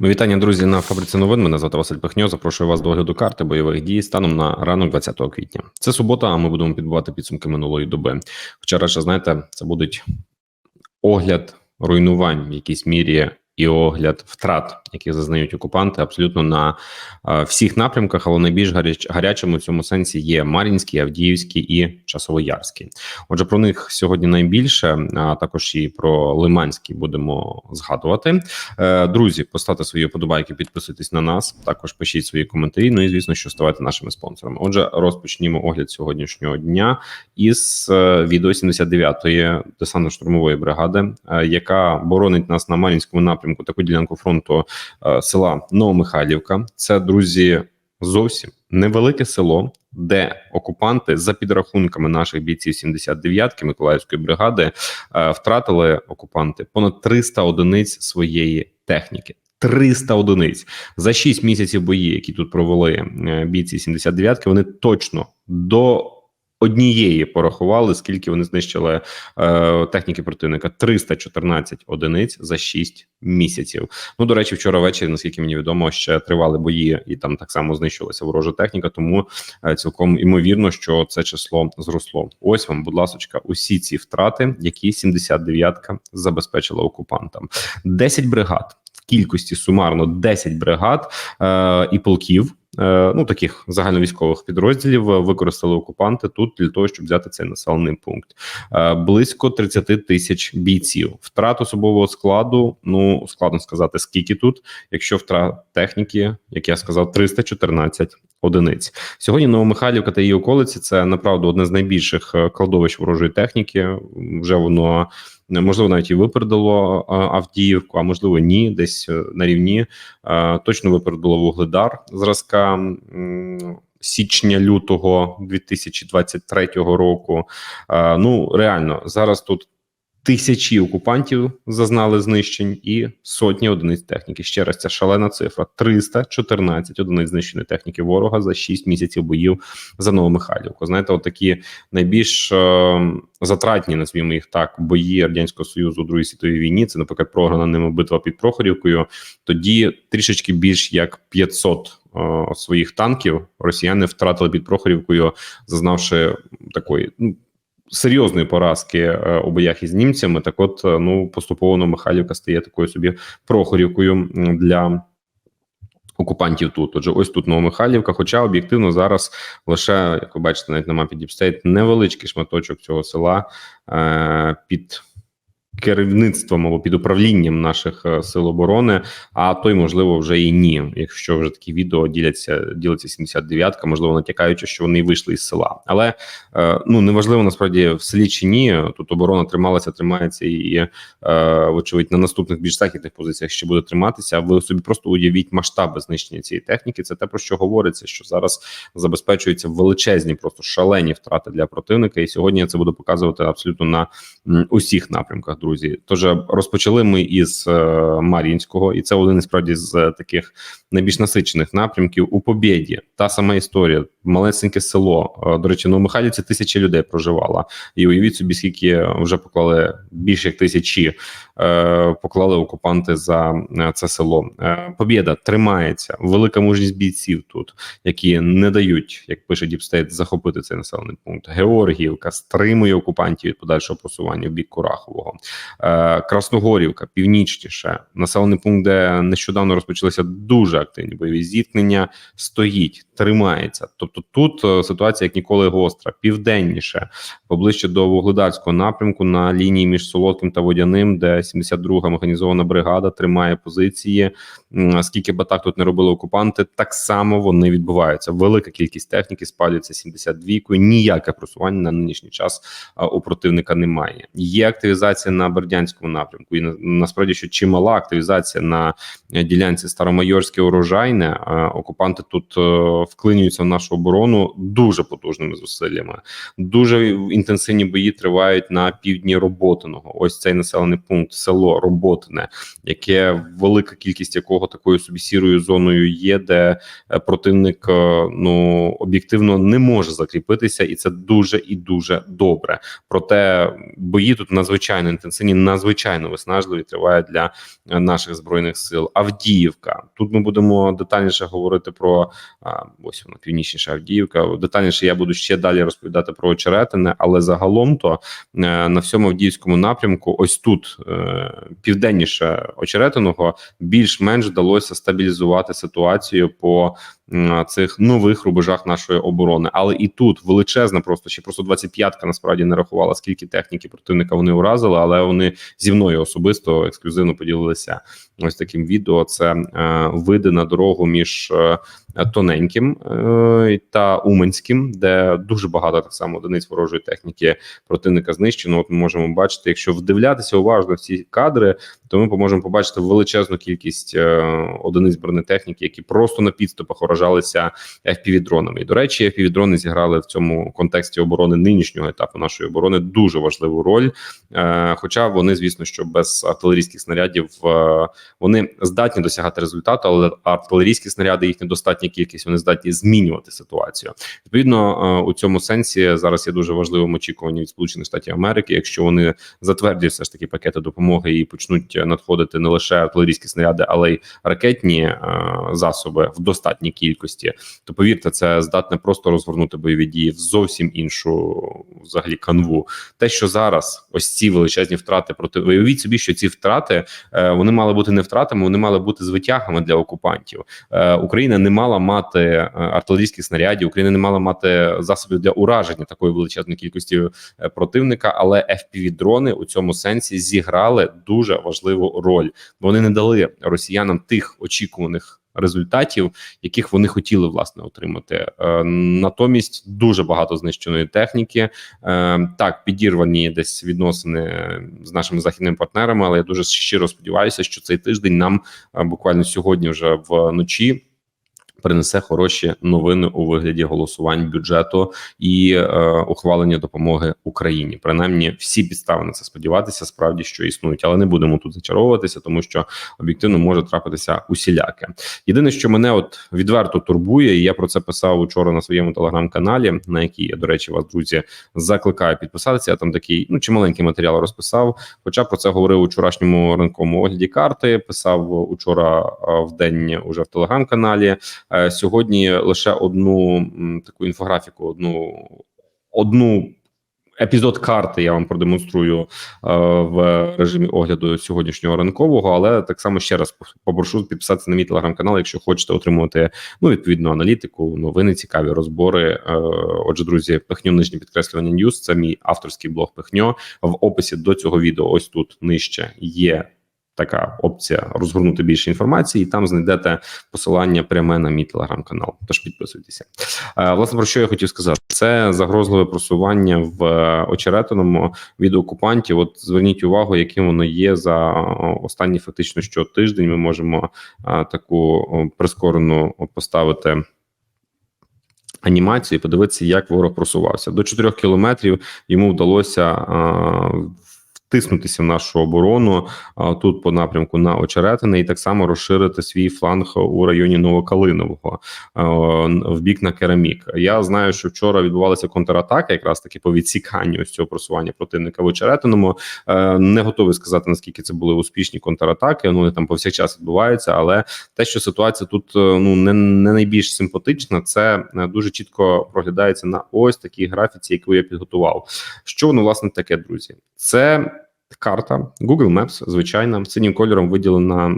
Вітання, друзі, на фабриці новин. Мене звати Василь Пихньо. Запрошую вас до огляду карти бойових дій станом на ранок 20 квітня. Це субота, а ми будемо підбивати підсумки минулої доби. Вчора ще знаєте, це будуть огляд руйнувань в якійсь мірі і огляд втрат, які зазнають окупанти, абсолютно на е, всіх напрямках, але найбільш гаряч, гарячими в цьому сенсі є Мар'їнський, Авдіївський і Часовоярський. Отже, про них сьогодні найбільше, а також і про Лиманський будемо згадувати. Е, друзі, поставте свої вподобайки, підписуйтесь на нас. Також пишіть свої коментарі. Ну і звісно, що ставайте нашими спонсорами. Отже, розпочнімо огляд сьогоднішнього дня із е, відео 79-ї десантно-штурмової бригади, е, яка боронить нас на Мар'їнському напрямку. Таку ділянку фронту е, села Новомихайлівка. Це друзі зовсім невелике село, де окупанти за підрахунками наших бійців 79-ки Миколаївської бригади е, втратили окупанти понад 300 одиниць своєї техніки. 300 одиниць за 6 місяців бої, які тут провели е, бійці 79-ки, вони точно до однієї порахували, скільки вони знищили е, техніки противника 314 одиниць за 6 місяців. Ну до речі, вчора ввечері, наскільки мені відомо, ще тривали бої, і там так само знищилася ворожа техніка. Тому е, цілком імовірно, що це число зросло. Ось вам, будь ласочка, усі ці втрати, які 79-ка забезпечила окупантам. 10 бригад в кількості сумарно 10 бригад е, і полків. Е, ну таких загальновійськових підрозділів е, використали окупанти тут для того, щоб взяти цей населений пункт. Е, близько 30 тисяч бійців. Втрат особового складу. Ну складно сказати, скільки тут, якщо втрат техніки, як я сказав, 314 одиниць. Сьогодні Новомихайлівка та її околиці це направду одне з найбільших кладовищ ворожої техніки. Вже воно можливо навіть і випередило Авдіївку, а можливо ні, десь на рівні точно випередило вугледар зразка січня лютого 2023 року. Ну реально зараз тут тисячі окупантів зазнали знищень і сотні одиниць техніки. Ще раз ця шалена цифра: 314 одиниць знищеної техніки ворога за 6 місяців боїв за Новомихайлівку. Знаєте, от такі найбільш е, затратні, назвімо їх так, бої радянського союзу у другій світовій війні. Це, наприклад, програна ними битва під Прохорівкою. Тоді трішечки більш як 500 е, своїх танків росіяни втратили під Прохорівкою, зазнавши такої ну серйозної поразки е, у боях із німцями. Так, от е, ну поступово Михайлівка стає такою собі прохорівкою для. Окупантів тут, отже, ось тут Новомихайлівка. Хоча об'єктивно зараз лише як ви бачите, навіть на мапі Діпстейт невеличкий шматочок цього села е, під керівництвом або під управлінням наших е, сил оборони, а той, можливо, вже і ні. Якщо вже такі відео діляться, ділиться 79-ка, можливо, натякаючи, що вони вийшли із села. Але е, ну неважливо насправді в селі чи ні. Тут оборона трималася, тримається і, е, вочевидь, на наступних більш західних позиціях ще буде триматися. ви собі просто уявіть масштаби знищення цієї техніки. Це те про що говориться, що зараз забезпечуються величезні, просто шалені втрати для противника. І сьогодні я це буду показувати абсолютно на усіх напрямках друзі. Тож розпочали ми із е, Мар'їнського, і це один справді з таких найбільш насичених напрямків у Побєді. Та сама історія, малесеньке село. Е, до речі, ну Михайлівці тисячі людей проживала. І уявіть собі, скільки вже поклали більше як тисячі, е, поклали окупанти за це село. Побєда тримається, велика мужність бійців тут, які не дають, як пише Діпстейт, захопити цей населений пункт. Георгіївка стримує окупантів від подальшого просування в бік Курахового. Е, Красногорівка, північніше, населений пункт, де нещодавно розпочалися дуже активні бойові зіткнення, стоїть, тримається. Тобто тут е, ситуація як ніколи гостра, південніше, поближче до вугледарського напрямку на лінії між Солодким та Водяним, де 72-га механізована бригада тримає позиції. Скільки б тут не робили окупанти, так само вони відбуваються. Велика кількість техніки спалюється 72-кою. Ніяке просування на нинішній час у противника немає. Є активізація на Бердянському напрямку, і насправді що чимала активізація на ділянці Старомайорське урожайне. Окупанти тут е, вклинюються в нашу оборону дуже потужними зусиллями. Дуже інтенсивні бої тривають на півдні Роботиного. Ось цей населений пункт, село Роботине, яке велика кількість якого такою собі сірою зоною є, де е, противник е, ну об'єктивно не може закріпитися, і це дуже і дуже добре. Проте бої тут надзвичайно інтенсивні, надзвичайно виснажливі триває для е, наших збройних сил. Авдіївка. Тут ми будемо детальніше говорити про ось вона північніша Авдіївка. Детальніше я буду ще далі розповідати про очеретини, але загалом то е, на всьому Авдіївському напрямку, ось тут е, південніше очеретиного, більш-менш вдалося стабілізувати ситуацію по цих нових рубежах нашої оборони. Але і тут величезна, просто ще просто 25-ка насправді не рахувала, скільки техніки противника вони уразили, але вони зі мною особисто ексклюзивно поділилися ось таким відео. Це е, види на дорогу між е, тоненьким е, та Уманським, де дуже багато так само одиниць ворожої техніки противника знищено. От ми можемо бачити, якщо вдивлятися уважно в ці кадри, то ми можемо побачити величезну кількість е, одиниць бронетехніки, які просто на підступах уражалися FPV-дронами. І до речі, FPV-дрони зіграли в цьому контексті оборони нинішнього етапу нашої оборони дуже важливу роль. Е, Хоча вони, звісно, що без артилерійських снарядів е, вони здатні досягати результату, але артилерійські снаряди їх недостатня кількість. Вони здатні змінювати ситуацію. Відповідно, е, у цьому сенсі зараз є дуже важливим очікування від Сполучених Штатів Америки, якщо вони затвердять все ж таки пакети допомоги і почнуть надходити не лише артилерійські снаряди, але й ракетні засоби в достатній кількості, то повірте, це здатне просто розгорнути бойові дії в зовсім іншу взагалі канву. Те, що зараз ось ці величезні втрати проти виявіть собі, що ці втрати е, вони мали бути не втратами, вони мали бути звитягами для окупантів. Е, Україна не мала мати е, артилерійських снарядів, Україна не мала мати засобів для ураження такої величезної кількості противника, але fpv дрони у цьому сенсі зіграли дуже важливу роль. Вони не дали росіянам тих очікуваних. Результатів, яких вони хотіли власне отримати, е, натомість дуже багато знищеної техніки. Е, так підірвані десь відносини з нашими західними партнерами, але я дуже щиро сподіваюся, що цей тиждень нам е, буквально сьогодні, вже вночі, принесе хороші новини у вигляді голосувань бюджету і е, ухвалення допомоги Україні. Принаймні, всі підстави на це сподіватися, справді що існують, але не будемо тут зачаровуватися, тому що об'єктивно може трапитися усіляке. Єдине, що мене от відверто турбує, і я про це писав учора на своєму телеграм-каналі, на який я, до речі, вас друзі закликаю підписатися. Я там такий ну чималенький матеріал розписав. Хоча про це говорив у вчорашньому ранковому огляді карти. Писав учора е, в день уже в телеграм-каналі. Е, Сьогодні лише одну таку інфографіку, одну одну. Епізод карти я вам продемонструю е, в режимі огляду сьогоднішнього ранкового, але так само ще раз попрошу підписатися на мій телеграм-канал, якщо хочете отримувати ну відповідну аналітику, новини, цікаві розбори. Е, отже, друзі, пихньо нижнє підкреслювання Ньюс. Це мій авторський блог Пихньо. В описі до цього відео ось тут нижче є така опція розгорнути більше інформації, і там знайдете посилання пряме на мій телеграм-канал. Тож підписуйтеся. Е, Власне, про що я хотів сказати, це загрозливе просування в е, очеретиному від окупантів. От зверніть увагу, яким воно є за останні фактично щотиждень. Ми можемо е, таку прискорену поставити. Анімацію і подивитися, як ворог просувався до 4 кілометрів. Йому вдалося а, втиснутися в нашу оборону тут по напрямку на Очеретине, і так само розширити свій фланг у районі Новокалинового в бік на Керамік. Я знаю, що вчора відбувалася контратака, якраз таки по відсіканню цього просування противника в Очеретиному. Е, Не готовий сказати наскільки це були успішні контратаки. Ну вони там повсякчас відбуваються, але те, що ситуація тут е, ну не, не найбільш симпатична, це е, дуже чітко проглядається на ось такій графіці, яку я підготував. Що воно власне таке, друзі? Це карта Google Maps, звичайна синім кольором виділена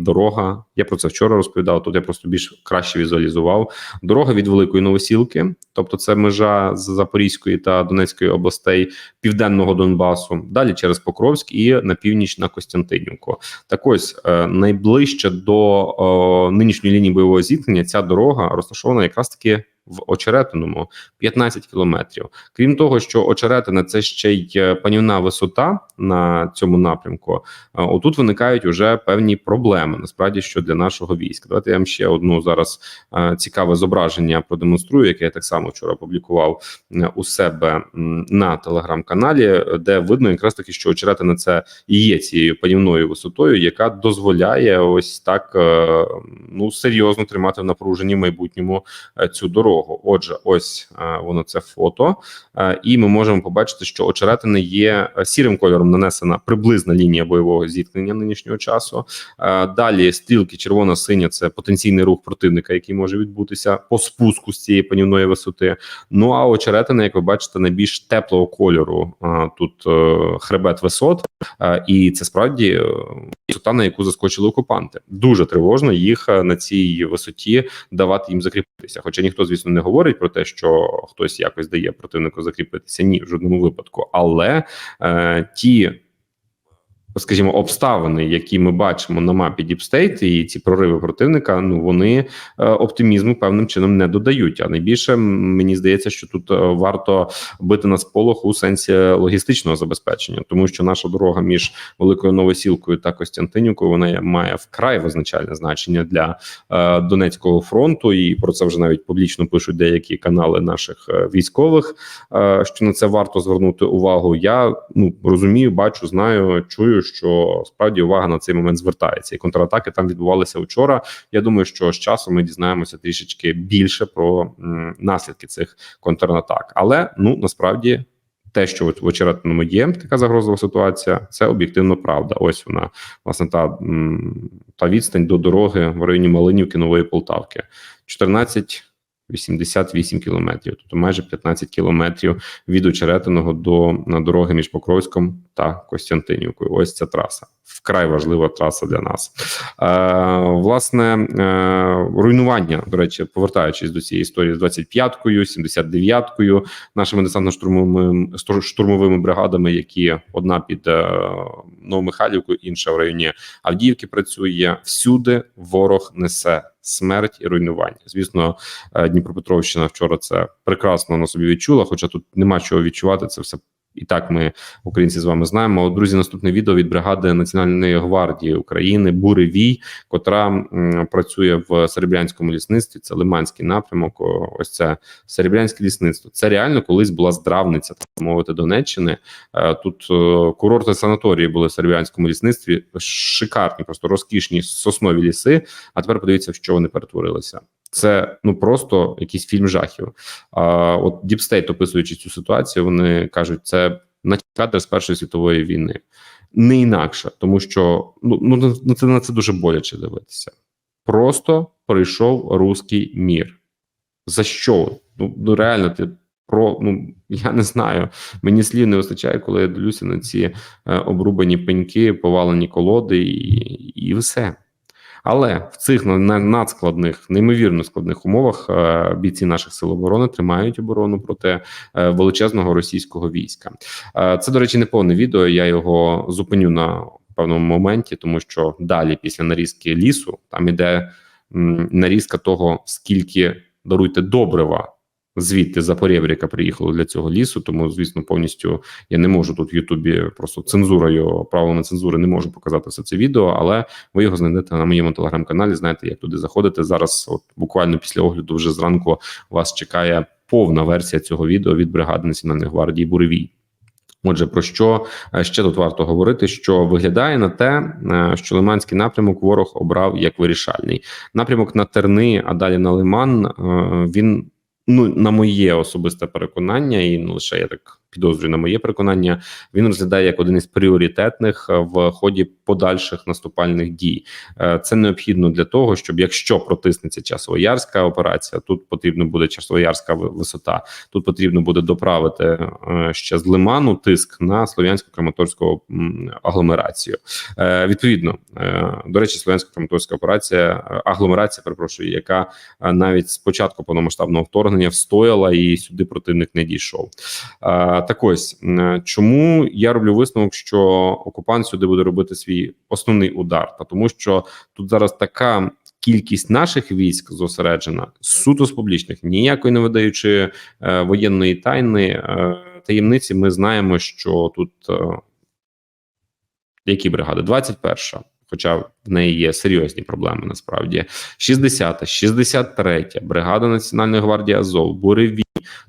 дорога. Я про це вчора розповідав. Тут я просто більш краще візуалізував. Дорога від Великої Новосілки, тобто це межа з Запорізької та Донецької областей південного Донбасу. Далі через Покровськ і на північ на Костянтинівку. Так ось е, найближче до нинішньої лінії бойового зіткнення ця дорога розташована якраз таки в очеретиному 15 кілометрів. Крім того, що очеретина це ще й е, панівна висота на цьому напрямку. е, Отут виникають уже певні проблеми. Насправді, що для нашого війська. Давайте я вам ще одну зараз е, цікаве зображення продемонструю, яке я так само вчора публікував у себе на телеграм-каналі, де видно якраз таки, що очеретина це і є цією панівною висотою, яка дозволяє ось так ну серйозно тримати в напруженні в майбутньому цю дорогу. Отже, ось е, воно це фото, е, і ми можемо побачити, що очеретини є е, сірим кольором нанесена приблизна лінія бойового зіткнення нинішнього часу. Далі стрілки червона-синя це потенційний рух противника, який може відбутися по спуску з цієї панівної висоти. Ну а очеретина, як ви бачите, найбільш теплого кольору. Тут хребет висот, і це справді висота, на яку заскочили окупанти. Дуже тривожно їх е, на цій висоті давати їм закріпитися. Хоча ніхто, звісно, не говорить про те, що хтось якось дає противнику закріпитися. Ні, в жодному випадку. Але е, ті. Скажімо, обставини, які ми бачимо на мапі Діпстейт, і ці прориви противника, ну вони е, оптимізму певним чином не додають. А найбільше мені здається, що тут е, варто бити на сполох у сенсі логістичного забезпечення, тому що наша дорога між великою новосілкою та Костянтинівкою вона має вкрай визначальне значення для е, Донецького фронту, і про це вже навіть публічно пишуть деякі канали наших військових. Що на це варто звернути увагу. Я ну розумію, бачу, знаю, чую, що справді увага на цей момент звертається, і контратаки там відбувалися вчора. Я думаю, що з часом ми дізнаємося трішечки більше про м, наслідки цих контратак. Але ну насправді. Те, що в очеретному є така загрозова ситуація, це об'єктивно правда. Ось вона, власне, та, та відстань до дороги в районі Малинівки Нової Полтавки. 14,88 кілометрів, тобто майже 15 кілометрів від очеретиного до на дороги між Покровськом та Костянтинівкою. Ось ця траса. Вкрай важлива траса для нас. Е, власне, е, руйнування, до речі, повертаючись до цієї історії з 25-кою, 79-кою, нашими десантно-штурмовими штурмовими бригадами, які одна під е, Новомихайлівкою, інша в районі Авдіївки працює. Всюди ворог несе смерть і руйнування. Звісно, е, Дніпропетровщина вчора це прекрасно на собі відчула, хоча тут нема чого відчувати. Це все і так ми, українці, з вами знаємо. От, Друзі, наступне відео від бригади Національної гвардії України Буревій, котра м, працює в Серебрянському лісництві. Це Лиманський напрямок. Ось це Серебрянське лісництво. Це реально колись була здравниця, так мовити, Донеччини. Е, Тут е, курорти санаторії були в Серебрянському лісництві. Шикарні, просто розкішні соснові ліси. А тепер подивіться, в що вони перетворилися. Це ну просто якийсь фільм жахів. А от Діпстейт, описуючи цю ситуацію, вони кажуть, це наче кадр з Першої світової війни. Не інакше, тому що ну, ну ну, це на це дуже боляче дивитися. Просто прийшов руський мір. За що? Ну, ну реально, ти про ну я не знаю. Мені слів не вистачає, коли я дивлюся на ці е, обрубані пеньки, повалені колоди, і, і все. Але в цих на- на- надскладних, неймовірно складних умовах е, бійці наших сил оборони тримають оборону проти е, величезного російського війська. Е, Це, до речі, не повне відео. Я його зупиню на певному моменті, тому що далі, після нарізки лісу, там іде нарізка того, скільки даруйте добрива. Звідти за Порєвріка приїхало для цього лісу, тому звісно, повністю я не можу тут в Ютубі просто цензурою, правилами цензури не можу показати все це відео, але ви його знайдете на моєму телеграм-каналі. Знаєте, як туди заходити зараз. От буквально після огляду, вже зранку вас чекає повна версія цього відео від бригади Національної гвардії Буревій. Отже, про що е, ще тут варто говорити? Що виглядає на те, е, що Лиманський напрямок ворог обрав як вирішальний напрямок на Терни, а далі на Лиман. е, Він ну на моє особисте переконання, і не лише я так підозрюю на моє переконання. Він розглядає як один із пріоритетних е, в ході подальших наступальних дій. Е, Це необхідно для того, щоб якщо протиснеться часовоярська операція, тут потрібно буде часовоярська висота. Тут потрібно буде доправити е, ще з лиману тиск на слов'янську краматорську агломерацію. Відповідно, до речі, слов'янська краматорська операція агломерація, перепрошую, яка навіть з початку повномасштабного вторгнення встояла і сюди противник не дійшов. Е, Так ось чому я роблю висновок, що окупант сюди буде робити свій основний удар, та тому що тут зараз така кількість наших військ зосереджена суто з публічних, ніякої не видаючи е, воєнної тайни е, таємниці. Ми знаємо, що тут е, які бригади? 21 Хоча в неї є серйозні проблеми насправді 60-та, 63-я бригада Національної гвардії Азов, Буревій,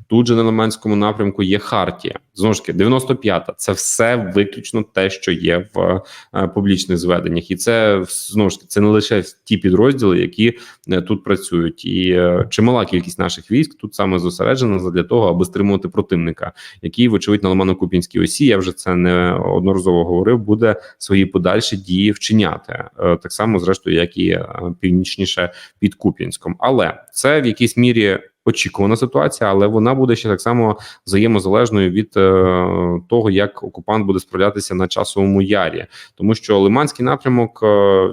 тут же на Лиманському напрямку є Хартія. Знову ж таки, 95-та. Це все виключно те, що є в е, публічних зведеннях, і це знову ж таки це не лише ті підрозділи, які е, тут працюють, і е, чимала кількість наших військ тут саме зосереджена для того, аби стримувати противника, який, вочевидь, на Лимано-Купінській осі. Я вже це не одноразово говорив. Буде свої подальші дії вчиняти е, так само, зрештою, як і е, північніше під Куп'янськом, але це в якійсь мірі очікувана ситуація, але вона буде ще так само взаємозалежною від е, того, як окупант буде справлятися на часовому ярі, тому що Лиманський напрямок е,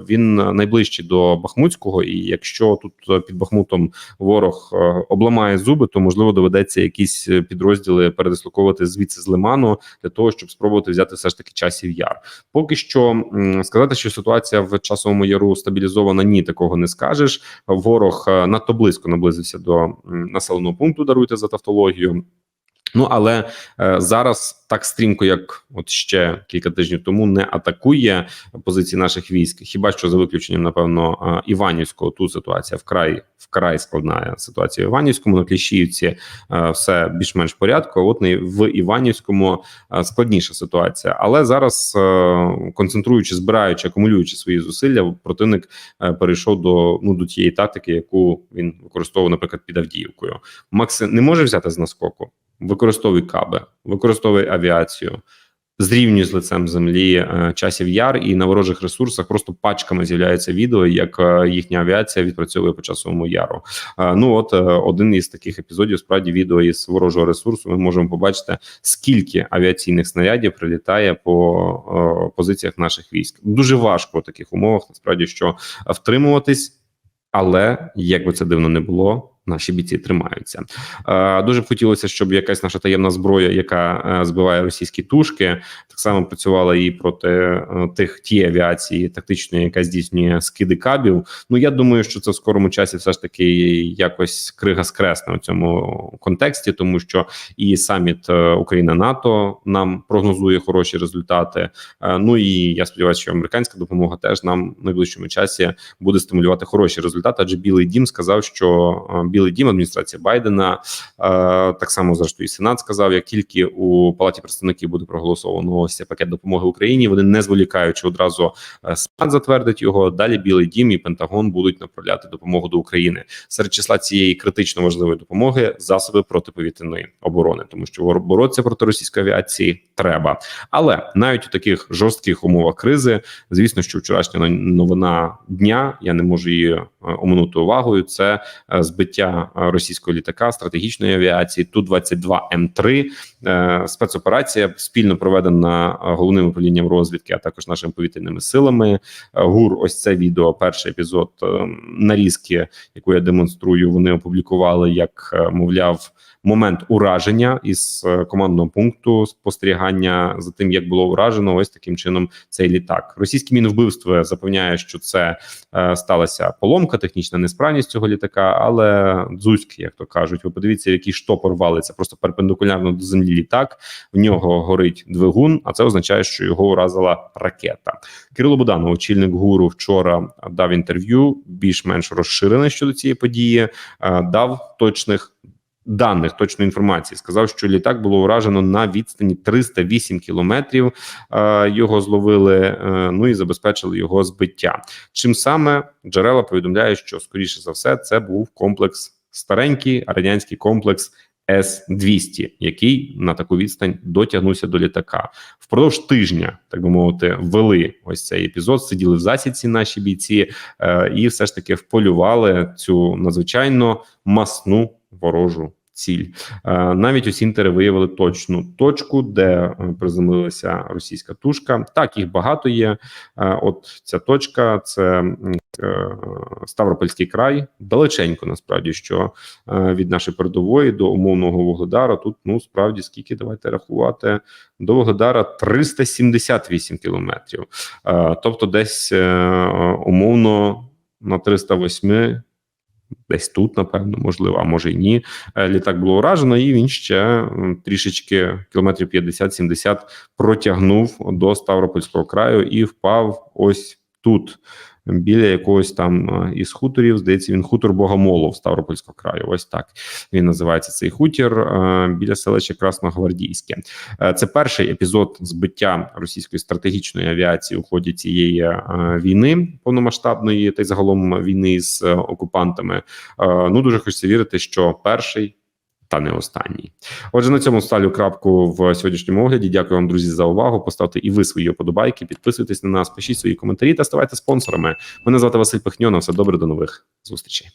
він найближчий до Бахмутського, і якщо тут е, під Бахмутом ворог обламає зуби, то можливо доведеться якісь підрозділи передислоковувати звідси з Лиману для того, щоб спробувати взяти все ж таки часів яр. Поки що сказати, що ситуація в часовому яру стабілізована, ні, такого не скажеш. Ворог надто близько наблизився до населеного пункту. Даруйте за тавтологію. Ну але е, зараз так стрімко, як от ще кілька тижнів тому, не атакує позиції наших військ. Хіба що за виключенням, напевно, е, Іванівського тут ситуація вкрай вкрай складна ситуація в Іванівському на Кліщіївці е, все більш-менш порядку. От не в Іванівському е, складніша ситуація. Але зараз е, концентруючи, збираючи, акумулюючи свої зусилля, противник е, перейшов до ну до тієї тактики, яку він використовував, наприклад, під Авдіївкою. Макс не може взяти з наскоку використовуй каби, використовуй авіацію, зрівнюй з лицем землі е, часів яр і на ворожих ресурсах просто пачками з'являються відео, як е, їхня авіація відпрацьовує по часовому яру. Е, ну от один із таких епізодів, справді відео із ворожого ресурсу. Ми можемо побачити, скільки авіаційних снарядів прилітає по позиціях наших військ. Дуже важко в таких умовах, насправді що втримуватись. Але як би це дивно не було, наші бійці тримаються. Е, Дуже б хотілося, щоб якась наша таємна зброя, яка е, збиває російські тушки, так само працювала і проти е, тих тієї авіації тактичної, яка здійснює скиди кабів. Ну я думаю, що це в скорому часі все ж таки якось крига скресне у цьому контексті, тому що і саміт Україна НАТО нам прогнозує хороші результати. Ну і я сподіваюся, що американська допомога теж нам в найближчому часі буде стимулювати хороші результати. Адже Білий Дім сказав, що Білий Дім, адміністрація Байдена, е, так само зрештою і Сенат сказав, як тільки у палаті представників буде проголосовано ось цей пакет допомоги Україні, вони не зволікаючи одразу е, Сенат затвердить його. Далі Білий Дім і Пентагон будуть направляти допомогу до України серед числа цієї критично важливої допомоги засоби протиповітряної оборони, тому що боротися проти російської авіації треба. Але навіть у таких жорстких умовах кризи, звісно, що вчорашня новина дня я не можу її е, оминути увагою. Це е, збиття е, російського літака стратегічної авіації ту 22 М 3 Е, спецоперація спільно проведена е, головним управлінням розвідки, а також нашими повітряними силами. ГУР, ось це відео, перший епізод нарізки, яку я демонструю. Вони опублікували як мовляв. Момент ураження із е, командного пункту спостерігання за тим, як було уражено, ось таким чином цей літак. Російське мінвбивство запевняє, що це е, сталася поломка, технічна несправність цього літака. Але дзузьк, як то кажуть, ви подивіться, який штопор валиться просто перпендикулярно до землі. Літак в нього горить двигун, а це означає, що його уразила ракета. Кирило Буданов, очільник гуру, вчора дав інтерв'ю, більш-менш розширене щодо цієї події, е, дав точних. Даних точної інформації сказав, що літак було уражено на відстані 308 кілометрів. Е, Його зловили, е, ну і забезпечили його збиття. Чим саме джерела повідомляють, що скоріше за все це був комплекс старенький радянський комплекс С-200, який на таку відстань дотягнувся до літака. Впродовж тижня, так би мовити, ввели ось цей епізод. Сиділи в засідці наші бійці, е, і все ж таки вполювали цю надзвичайно масну ворожу. Ціль Е, навіть у Сінтери виявили точну точку, де е, приземлилася російська тушка. Так їх багато є. Е, От ця точка це Ставропольський край, далеченько насправді, що від нашої передової до умовного вугледара. Тут ну справді скільки давайте рахувати до вугледара 378 кілометрів. Тобто, десь умовно на 308 десь тут, напевно, можливо, а може й ні. Е, Літак було уражено, і він ще трішечки кілометрів 50-70 протягнув до Ставропольського краю і впав ось тут. Біля якогось там е, із хуторів, здається, він хутор Богомолов Ставропольського краю. Ось так він називається цей хутір е, біля селища Красногвардійське. Е, Це перший епізод збиття російської стратегічної авіації у ході цієї війни повномасштабної та й загалом війни з окупантами. Ну дуже хочеться вірити, що перший. Та не останній. Отже, на цьому ставлю крапку в сьогоднішньому огляді. Дякую вам, друзі, за увагу. Поставте і ви свої вподобайки, підписуйтесь на нас, пишіть свої коментарі та ставайте спонсорами. Мене звати Василь Пихньо. На все добре, до нових зустрічей.